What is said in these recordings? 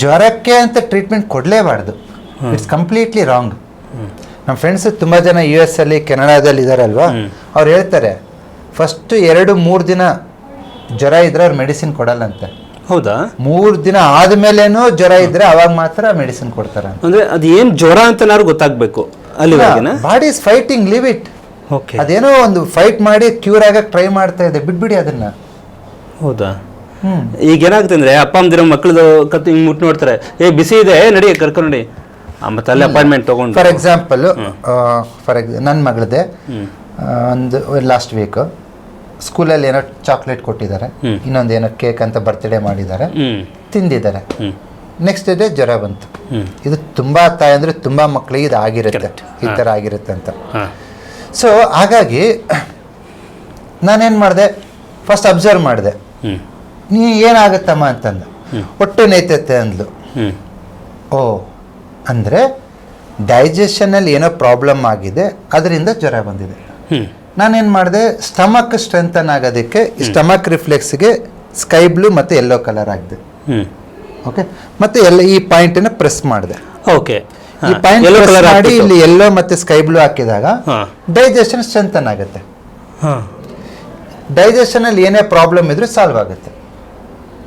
ಜ್ವರಕ್ಕೆ ಅಂತ ಟ್ರೀಟ್ಮೆಂಟ್ ಕೊಡಲೇಬಾರ್ದು. ಇಟ್ಸ್ ಕಂಪ್ಲೀಟ್ಲಿ ರಾಂಗ್ ನಮ್ಮ ಫ್ರೆಂಡ್ಸ್ ತುಂಬ ಜನ ಯು ಎಸ್ ಅಲ್ಲಿ ಕೆನಡಾದಲ್ಲಿ ಇದ್ದಾರಲ್ವಾ ಅವ್ರು ಹೇಳ್ತಾರೆ ಫಸ್ಟ್ ಎರಡು ಮೂರು ದಿನ ಜ್ವರ ಇದ್ರೆ ಅವ್ರು ಮೆಡಿಸಿನ್ ಕೊಡಲ್ಲಂತೆ. ಹೌದಾ? ಮೂರು ದಿನ ಆದ್ಮೇಲೆ ಜ್ವರ ಇದ್ರೆ ಅವಾಗ ಮಾತ್ರ ಮೆಡಿಸಿನ್ ಕೊಡ್ತಾರೆ ಅಂದ್ರೆ ಅದು ಏನ್ ಜ್ವರ ಅಂತ ಗೊತ್ತಾಗ್ಬೇಕು ಅಲ್ಲಿ body is fighting leave it okay ಅದೇನೋ ಒಂದು ಫೈಟ್ ಮಾಡಿ ಕ್ಯೂರ್ ಆಗಕ್ಕೆ ಟ್ರೈ ಮಾಡ್ತಾ ಇದೆ. ಬಿಡ್ಬಿಡಿ ಅದನ್ನ. ಹೌದಾ? ಈಗ ಏನಾಗುತ್ತೆ ಅಂದ್ರೆ ಅಪ್ಪ ಅಮ್ಮದಿರೋ ಮಕ್ಕಳದು ಕತ್ತು ಹಿಂಗ್ ಮುಟ್ಟು ನೋಡ್ತಾರೆ. ಏ ಬಿಸಿ ಇದೆ ನಡಿ ಕರ್ಕೊಂಡು ನಡಿ. ಮತ್ತೆ ಅಲ್ಲಿ ಅಪಾಯಿಂಟ್ಮೆಂಟ್ ತಗೊಂಡು. ಫಾರ್ ಎಕ್ಸಾಂಪಲ್ ಫಾರ್ ಎಕ್ಸ್ ನನ್ನ ಮಗಳದೆ ಒಂದು ಲಾಸ್ಟ್ ವೀಕ್ ಸ್ಕೂಲಲ್ಲಿ ಏನೋ ಚಾಕ್ಲೇಟ್ ಕೊಟ್ಟಿದ್ದಾರೆ. ಇನ್ನೊಂದು ಏನೋ ಕೇಕ್ ಅಂತ ಬರ್ತ್ಡೇ ಮಾಡಿದ್ದಾರೆ. ತಿಂದಿದ್ದಾರೆ. ನೆಕ್ಸ್ಟ್ ಡೇ ಜ್ವರ ಬಂತು. ಇದು ತುಂಬಾ ತಾಯಿ ಅಂದ್ರೆ ತುಂಬಾ ಮಕ್ಕಳಿಗೆ ಇದು ಆಗಿರುತ್ತೆ. ಈ ಥರ ಆಗಿರುತ್ತೆ ಅಂತ. ಸೊ ಹಾಗಾಗಿ ನಾನೇನು ಮಾಡಿದೆ? ಫಸ್ಟ್ ಅಬ್ಸರ್ವ್ ಮಾಡಿದೆ. ನೀ ಏನಾಗುತ್ತಮ್ಮ ಅಂತಂದು. ಹೊಟ್ಟೆ ನೈತೈತೆ ಅಂದ್ಲು. ಓ ಅಂದರೆ ಡೈಜೆಷನಲ್ಲಿ ಏನೋ ಪ್ರಾಬ್ಲಮ್ ಆಗಿದೆ ಅದರಿಂದ ಜ್ವರ ಬಂದಿದೆ. ನಾನೇನು ಮಾಡಿದೆ ಸ್ಟಮಕ್ ಸ್ಟ್ರೆಂಥನ್ ಆಗೋದಕ್ಕೆ ಸ್ಟಮಕ್ ರಿಫ್ಲೆಕ್ಸ್ಗೆ ಸ್ಕೈ ಬ್ಲೂ ಮತ್ತು ಯೆಲ್ಲೋ ಕಲರ್ ಆಗಿದೆ ಓಕೆ ಮತ್ತೆ ಎಲ್ಲ ಈ ಪಾಯಿಂಟನ್ನು ಪ್ರೆಸ್ ಮಾಡಿದೆ. ಓಕೆ ಈ ಪಾಯಿಂಟ್ ಪ್ರೆಸ್ ಮಾಡಿ ಇಲ್ಲಿ ಯೆಲ್ಲೋ ಮತ್ತೆ ಸ್ಕೈ ಬ್ಲೂ ಹಾಕಿದಾಗ ಡೈಜೆಷನ್ ಸ್ಟ್ರೆಂಥನ್ ಆಗುತ್ತೆ. ಹಾ. ಡೈಜೆಷನ್ ಅಲ್ಲಿ ಏನೇ ಪ್ರಾಬ್ಲಮ್ ಇದ್ರೂ ಸಾಲ್ವ್ ಆಗುತ್ತೆ.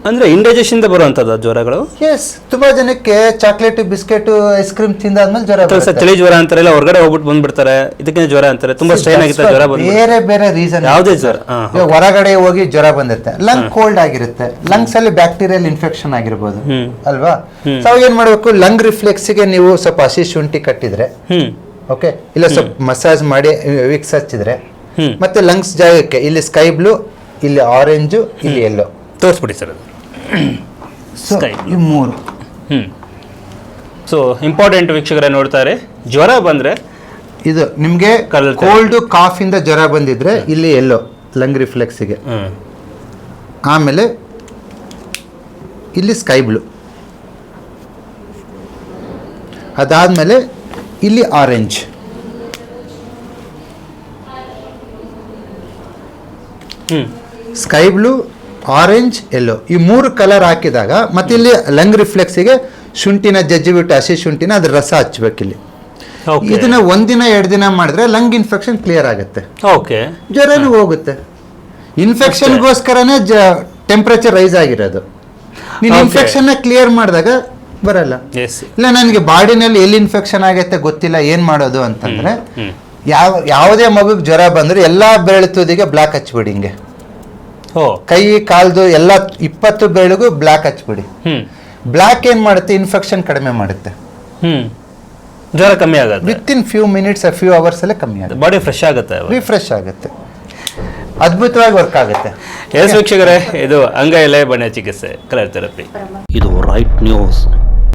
ಅಂದ್ರೆ ಇಂಡೈಜೆಷನ್ ಬರುವಂತದ ಜ್ವರಗಳು? ಎಸ್ ತುಂಬಾ ಜನಕ್ಕೆ ಚಾಕ್ಲೇಟ್ ಬಿಸ್ಕೆಟ್ ಐಸ್ ಕ್ರೀಮ್ ತಿಂದಾದ್ಮೇಲೆ ಜ್ವರ ಕೆಲಸ ಬರುತ್ತೆ. ಚಳಿ ಜ್ವರ ಅಂತಾರೆಲ್ಲ ಹೊರಗಡೆ ಹೋಗ್ಬಿಟ್ಟು ಬಂದ್ಬಿಡ್ತಾರೆ ಇದಕ್ಕೆ ಜ್ವರ ಅಂತಾರೆ ತುಂಬಾ ಸ್ಟ್ರೈನ್ ಆಗಿರ್ತಾರೆ ಜ್ವರ ಬಂದು ಬೇರೆ ಬೇರೆ ರೀಸನ್ ಯಾವುದೇ ಜ್ವರ ಹಾ ಇವಾಗ ಹೊರಗಡೆ ಹೋಗಿ ಜ್ವರ ಬಂದಿರುತ್ತೆ. ಲಂಗ್ ಕೋಲ್ಡ್ ಆಗಿರುತ್ತೆ. ಲಂಗ್ಸ್ ಅಲ್ಲಿ ಬ್ಯಾಕ್ಟೀರಿಯಲ್ ಇನ್ಫೆಕ್ಷನ್ ಆಗಿರ್ಬೋದು. ಹ್ಮ್. ಅಲ್ವಾ? ಸೊ ಏನ್ ಮಾಡ್ಬೇಕು? ಲಂಗ್ ರಿಫ್ಲೆಕ್ಸ್ಗೆ ನೀವು ಸ್ವಲ್ಪ ಹಸಿ ಶುಂಠಿ ಕಟ್ಟಿದ್ರೆ ಹ್ಮ್. ಓಕೆ ಇಲ್ಲ ಸ್ವಲ್ಪ ಮಸಾಜ್ ಮಾಡಿ ವಿಕ್ಸ್ ಹಚ್ಚಿದ್ರೆ ಹ್ಮ್. ಮತ್ತೆ ಲಂಗ್ಸ್ ಜಾಗಕ್ಕೆ ಇಲ್ಲಿ ಸ್ಕೈ ಬ್ಲೂ ಇಲ್ಲಿ ಆರೆಂಜು ಇಲ್ಲಿ ಎಲ್ಲೋ ತೋರಿಸ್ಬಿಡಿ ಸರ್ ಅದು. So Sky. ಈ ಮೂರು ಹ್ಞೂ ಸೊ ಇಂಪಾರ್ಟೆಂಟ್ ವೀಕ್ಷಕರೇ ನೋಡ್ತಾರೆ ಜ್ವರ ಬಂದರೆ ಇದು ನಿಮಗೆ Colour ಕೋಲ್ಡ್ ಕಾಫಿಂದ ಜ್ವರ ಬಂದಿದ್ರೆ ಇಲ್ಲಿ ಎಲ್ಲೋ ಲಂಗ್ ರಿಫ್ಲೆಕ್ಸಿಗೆ ಹ್ಞೂ ಆಮೇಲೆ ಇಲ್ಲಿ ಸ್ಕೈ ಬ್ಲೂ ಅದಾದಮೇಲೆ ಇಲ್ಲಿ ಆರೆಂಜ್ ಹ್ಞೂ ಸ್ಕೈ ಬ್ಲೂ ಆರೆಂಜ್ ಎಲ್ಲೋ ಈ ಮೂರು ಕಲರ್ ಹಾಕಿದಾಗ ಮತ್ತೆ ಇಲ್ಲಿ ಲಂಗ್ ರಿಫ್ಲೆಕ್ಸಿಗೆ ಶುಂಠಿನ ಜಜ್ಜಿಬಿಟ್ಟು ಹಸಿ ಶುಂಠಿನ ಅದ್ರ ರಸ ಹಚ್ಬೇಕಿಲ್ಲಿ. ಓಕೆ ಇದನ್ನ ಒಂದಿನ ಎರಡು ದಿನ ಮಾಡಿದ್ರೆ ಲಂಗ್ ಇನ್ಫೆಕ್ಷನ್ ಕ್ಲಿಯರ್ ಆಗುತ್ತೆ. ಓಕೆ ಜ್ವರನೂ ಹೋಗುತ್ತೆ. ಇನ್ಫೆಕ್ಷನ್ಗೋಸ್ಕರನೇ ಜ ಟೆಂಪ್ರೇಚರ್ ರೈಸ್ ಆಗಿರೋದು. ನೀನು. ಇನ್ಫೆಕ್ಷನ್ನ ಕ್ಲಿಯರ್ ಮಾಡಿದಾಗ ಬರಲ್ಲ. ಇಲ್ಲ ನನಗೆ ಬಾಡಿನಲ್ಲಿ ಎಲ್ಲಿ ಇನ್ಫೆಕ್ಷನ್ ಆಗುತ್ತೆ ಗೊತ್ತಿಲ್ಲ ಏನು ಮಾಡೋದು ಅಂತಂದ್ರೆ ಯಾವ ಯಾವುದೇ ಮಗುಗೆ ಜ್ವರ ಬಂದ್ರೆ ಎಲ್ಲಾ ಬೆರಳು ತುದಿಗೆ ಬ್ಲಾಕ್ ಹಚ್ಬಿಡಿ ಹಿಂಗೆ. ಕೈ ಕಾಲ್ದು ಎಲ್ಲ ಇಪ್ಪತ್ತು ಬೆರಳಿಗೂ ಬ್ಲಾಕ್ ಹಚ್ಬಿಡಿ. ಬ್ಲ್ಯಾಕ್ ಬ್ಲಾಕ್ ಏನು ಮಾಡುತ್ತೆ? ಇನ್ಫೆಕ್ಷನ್ ಕಡಿಮೆ ಮಾಡುತ್ತೆ. ಜ್ವರ ಕಮ್ಮಿ ಆಗುತ್ತೆ. With in few minutes few hours ಅಲ್ಲೇ ಕಮ್ಮಿ ಆಗುತ್ತೆ. ಬಾಡಿ ಫ್ರೆಶ್ ಆಗುತ್ತೆ. ರಿಫ್ರೆಶ್ ಆಗುತ್ತೆ. ಅದ್ಭುತವಾಗಿ ವರ್ಕ್ ಆಗುತ್ತೆ. ಎಸ್ ವೀಕ್ಷಕರೇ ಇದು ಅಂಗೈಲೆ ಬಣ್ಣ ಚಿಕಿತ್ಸೆ ಕಲರ್ ಥೆರಪಿ ಇದು ರೈಟ್ ನ್ಯೂಸ್